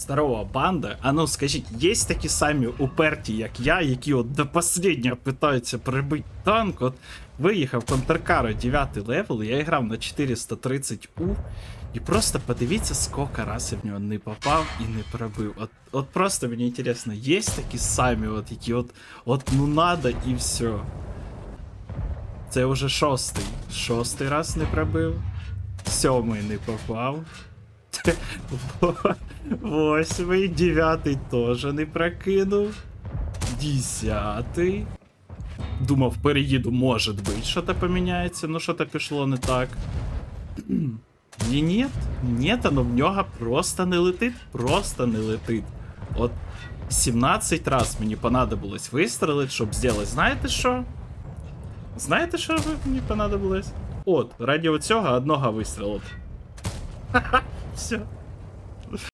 Здорова банда. А ну скажіть, є такі самі уперті, як я, які от до останнього питаються прибити танк. От виїхав Контркаро 9 левел, я грав на 430 У. І просто подивіться, скільки раз я в нього не попав і не пробив. От, от просто мені інтересно, є такі самі, от які от, от ну надо і все. Це вже шостий. Шостий раз не пробив. Сьомий не попав. Восьмий, дев'ятий теж не прокинув. Десятий. Думав, переїду, може бути, що-то поміняється, ну що-то пішло не так. Ні, ні, ні, оно в нього просто не летить, просто не летить. От 17 раз мені понадобилось вистрелити, щоб зробити. Знаєте що? Знаєте, що мені понадобилось? От, раді цього одного вистрілити. Все.